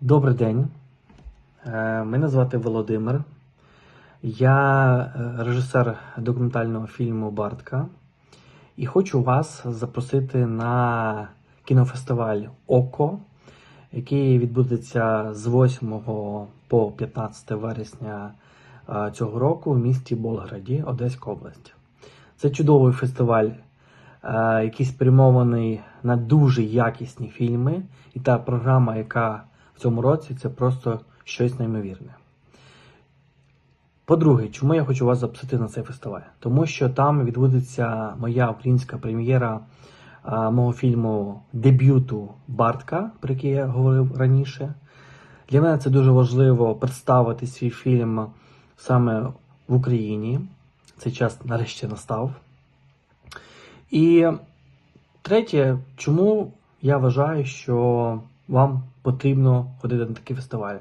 Добрий день. Е, Мене звати Володимир. Я е, режисер документального фільму Бартка і хочу вас запросити на кінофестиваль ОКО, який відбудеться з 8 по 15 вересня е, цього року в місті Болграді, Одеська область. Це чудовий фестиваль, який спрямований на дуже якісні фільми, і та програма, яка цьому році, це просто щось неймовірне. По-друге, чому я хочу вас запросити на цей фестиваль? Тому що там відбудеться моя українська прем'єра мого фільму дебюту Бартка, про який я говорив раніше. Для мене це дуже важливо представити свій фільм саме в Україні. Цей час нарешті настав. І третє, чому я вважаю, що вам потрібно ходити на такі фестивалі?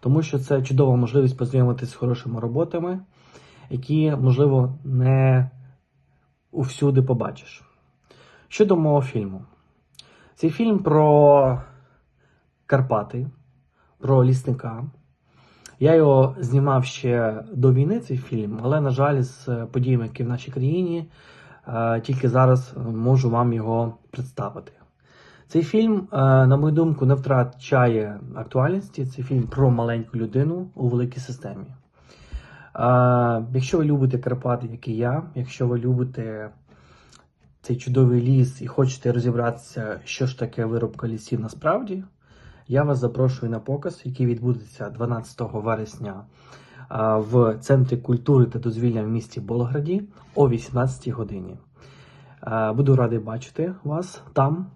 Тому що це чудова можливість познайомитися з хорошими роботами, які, можливо, не усюди побачиш. Щодо мого фільму, цей фільм про Карпати, про лісника. Я його знімав ще до війни, цей фільм, але, на жаль, з подіями, які в нашій країні, е, тільки зараз можу вам його представити. Цей фільм, е, на мою думку, не втрачає актуальності. Це фільм про маленьку людину у великій системі. Е, Якщо ви любите Карпати, як і я, якщо ви любите цей чудовий ліс і хочете розібратися, що ж таке виробка лісів насправді, я вас запрошую на показ, який відбудеться 12 вересня в Центрі культури та дозвілля в місті Болграді о 18 годині. Буду радий бачити вас там.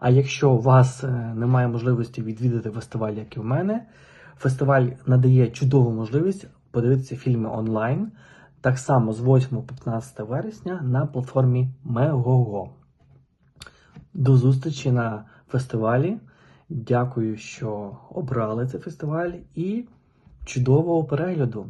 А якщо у вас е, немає можливості відвідати фестиваль, як і в мене, фестиваль надає чудову можливість подивитися фільми онлайн, так само з 8 по 15 вересня на платформі Megogo. До зустрічі на фестивалі. Дякую, що обрали цей фестиваль і чудового перегляду!